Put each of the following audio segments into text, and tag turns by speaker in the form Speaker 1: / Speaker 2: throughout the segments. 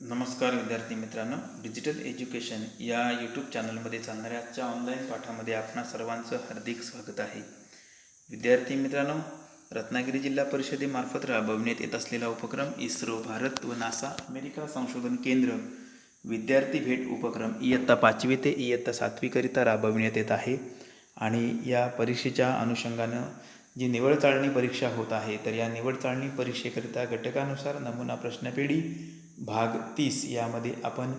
Speaker 1: नमस्कार विद्यार्थी मित्रांनो. डिजिटल एज्युकेशन या यूट्यूब चॅनलमध्ये चालणाऱ्या आजच्या ऑनलाईन पाठामध्ये आपणा सर्वांचं हार्दिक स्वागत आहे. विद्यार्थी मित्रांनो रत्नागिरी जिल्हा परिषदेमार्फत राबवण्यात येत असलेला उपक्रम इस्रो भारत व नासा अमेरिका संशोधन केंद्र विद्यार्थी भेट उपक्रम इयत्ता पाचवी ते इयत्ता सातवीकरिता राबविण्यात येत आहे. आणि या परीक्षेच्या अनुषंगानं जी निवड चाळणी परीक्षा होत आहे तर या निवड चाळणी परीक्षेकरिता घटकानुसार नमुना प्रश्नपेढी भाग तीस यामध्ये आपण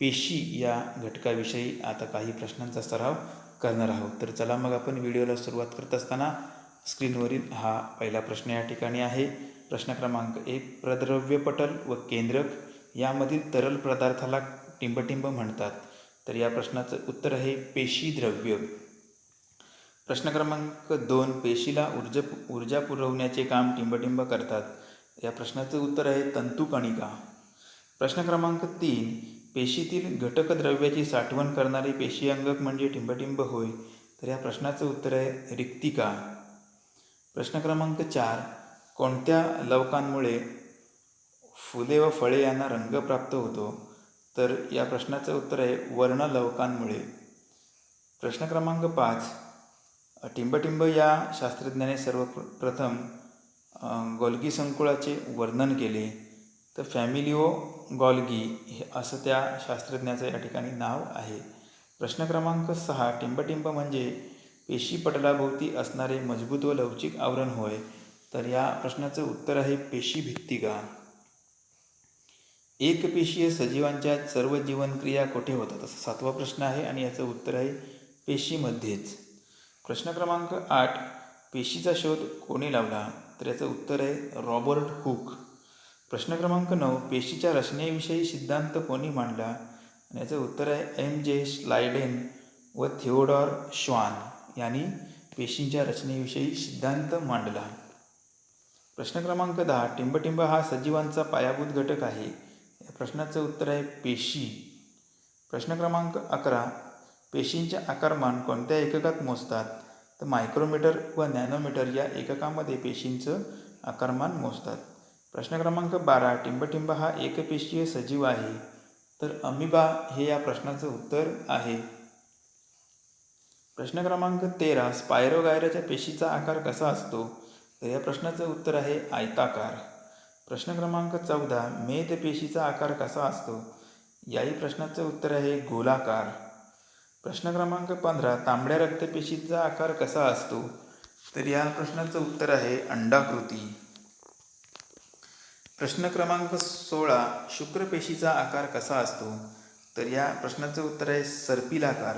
Speaker 1: पेशी या घटकाविषयी आता काही प्रश्नांचा सराव करणार आहोत. तर चला मग आपण व्हिडिओला सुरुवात करत असताना स्क्रीनवरील हा पहिला प्रश्न या ठिकाणी आहे. प्रश्न क्रमांक एक प्रद्रव्य पटल व केंद्रक यामधील तरल पदार्थाला टिंबटिंब म्हणतात. तर या प्रश्नाचं उत्तर आहे पेशी द्रव्य. प्रश्न क्रमांक दोन पेशीला ऊर्जा ऊर्जा पुरवण्याचे काम टिंबटिंब करतात. या प्रश्नाचं उत्तर आहे तंतुकणिका प्रश्न क्रमांक तीन पेशीतील घटक द्रव्याची साठवण करणारे पेशी अंगक म्हणजे टिंबटिंब होय. तर या प्रश्नाचं उत्तर आहे रिक्तिका. प्रश्न क्रमांक चार कोणत्या लवकांमुळे फुले व फळे यांना रंग प्राप्त होतो? तर या प्रश्नाचं उत्तर आहे वर्णलवकांमुळे प्रश्न क्रमांक पाच टिंबटिंब या शास्त्रज्ञाने सर्वप्रथम अ, गॉल्गी संकुळाचे वर्णन केले. तर फॅमिलिओ गॉल्गी हे असं त्या शास्त्रज्ञाचं या ठिकाणी नाव आहे. प्रश्न क्रमांक सहा टिंबटिंब म्हणजे पेशीपटलाभोवती असणारे मजबूत व लवचिक आवरण होय. तर या प्रश्नाचं उत्तर आहे पेशी भित्तिका. एकपेशीय सजीवांच्या सर्व जीवनक्रिया कुठे होतात? असा सातवा प्रश्न आहे आणि याचं उत्तर आहे पेशीमध्येच. प्रश्न क्रमांक आठ पेशीचा शोध कोणी लावला? तर याचं उत्तर आहे रॉबर्ट हुक. प्रश्न क्रमांक नऊ पेशीच्या रचनेविषयी सिद्धांत कोणी मांडला? आणि याचं उत्तर आहे एम जे स्लायडेन व थिओडॉर श्वान यांनी पेशींच्या रचनेविषयी सिद्धांत मांडला. प्रश्न क्रमांक दहा टिंबटिंब हा सजीवांचा पायाभूत घटक आहे. या प्रश्नाचं उत्तर आहे पेशी. प्रश्न क्रमांक अकरा पेशींचे आकारमान कोणत्या एककात मोजतात? तर मायक्रोमीटर व नॅनोमीटर या एककामध्ये पेशींचं आकारमान मोजतात. प्रश्न क्रमांक बारा टिंबटिंब हा एकपेशीय सजीव आहे. तर अमिबा हे या प्रश्नाचं उत्तर आहे. प्रश्न क्रमांक तेरा स्पायरोगायराच्या पेशीचा आकार कसा असतो? तर या प्रश्नाचं उत्तर आहे आयताकार. प्रश्न क्रमांक चौदा मेद पेशीचा आकार कसा असतो? याही प्रश्नाचं उत्तर आहे गोलाकार. प्रश्न क्रमांक पंधरा तांबड्या रक्तपेशीचा आकार कसा असतो? तर या प्रश्नाचं उत्तर आहे अंडाकृती. प्रश्न क्रमांक सोळा शुक्रपेशीचा आकार कसा असतो? तर या प्रश्नाचं उत्तर आहे सर्पिलाकार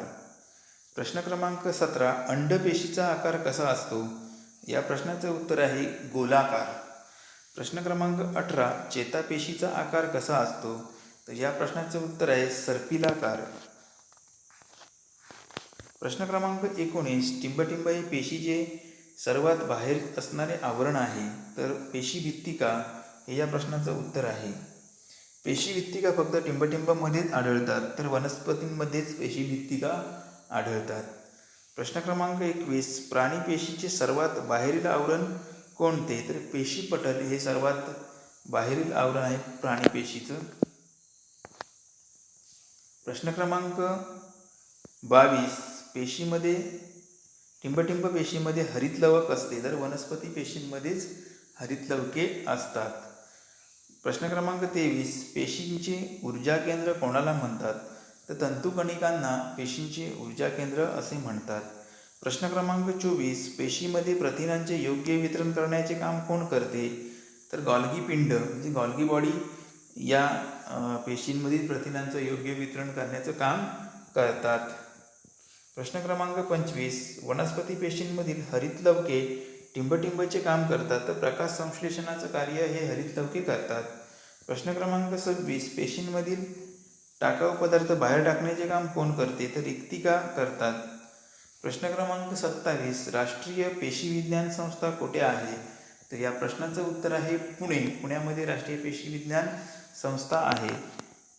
Speaker 1: प्रश्न क्रमांक सतरा अंडपेशीचा आकार कसा असतो? या प्रश्नाचं उत्तर आहे गोलाकार. प्रश्न क्रमांक अठरा चेतापेशीचा आकार कसा असतो? तर या प्रश्नाचं उत्तर आहे सर्पिलाकार. प्रश्न क्रमांक एकोणीस टिंबटिंब हे पेशीचे सर्वात बाहेर असणारे आवरण आहे तर पेशी भित्तिका हे या प्रश्नाचं उत्तर आहे. पेशी भित्तिका फक्त टिंबटिंबमध्येच आढळतात तर वनस्पतींमध्येच पेशी भित्तिका आढळतात. प्रश्न क्रमांक एकवीस प्राणी पेशीचे सर्वात बाहेरील आवरण कोणते? तर पेशीपटल हे सर्वात बाहेरील आवरण आहे प्राणी पेशीचं. प्रश्न क्रमांक बावीस पेशीमध्ये टिंबटिंब पेशीमध्ये हरितलवक असते तर वनस्पती पेशींमध्येच हरितलवके असतात. प्रश्न क्रमांक तेवीस पेशींचे ऊर्जा केंद्र कोणाला म्हणतात? तर तंतुकणिकांना पेशींचे ऊर्जा केंद्र असे म्हणतात. प्रश्न क्रमांक चोवीस पेशीमध्ये प्रथिनांचे योग्य वितरण करण्याचे काम कोण करते? तर गॉल्गी पिंड म्हणजे गॉल्गी बॉडी या पेशींमधील प्रथिनांचं योग्य वितरण करण्याचं काम करतात. प्रश्न क्रमांक पंचवीस वनस्पती पेशींमधील हरितलवके टिंबटिंबचे काम करतात तर प्रकाश संश्लेषणाचं कार्य हे हरितलवके करतात. प्रश्न क्रमांक सव्वीस पेशींमधील टाकाऊ पदार्थ बाहेर टाकण्याचे काम कोण करते तर रिक्तिका करतात. प्रश्न क्रमांक सत्तावीस राष्ट्रीय पेशी विज्ञान संस्था कुठे आहे? तर या प्रश्नाचं उत्तर आहे पुणे. पुण्यामध्ये राष्ट्रीय पेशी विज्ञान संस्था आहे.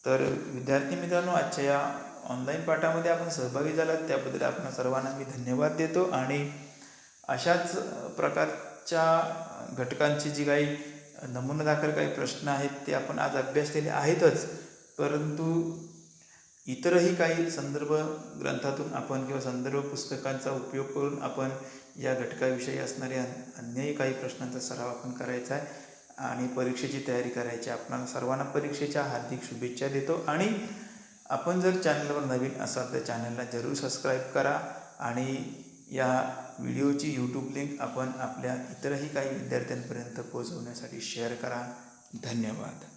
Speaker 1: तर विद्यार्थी मित्रांनो आजच्या या ऑनलाईन पाठामध्ये आपण सहभागी झालात. त्याबद्दल आपण सर्वांना मी धन्यवाद देतो आणि अशाच प्रकारच्या घटकांची जी काही नमुना दाखल काही प्रश्न आहेत ते आपण आज अभ्यासलेले आहेतच परंतु इतरही काही संदर्भ ग्रंथातून आपण किंवा संदर्भ पुस्तकांचा उपयोग करून आपण या घटकाविषयी असणाऱ्या अन्यही काही प्रश्नांचा सराव आपण करायचा आहे आणि परीक्षेची तयारी करायची आहे. आपणाला सर्वांना परीक्षेच्या हार्दिक शुभेच्छा देतो आणि आपण जर चॅनलवर नवीन असाल तर चॅनलला जरूर सबस्क्राईब करा आणि या व्हिडिओची यूट्यूब लिंक आपण आपल्या इतरही काही विद्यार्थ्यांपर्यंत पोहोचवण्यासाठी शेअर करा. धन्यवाद.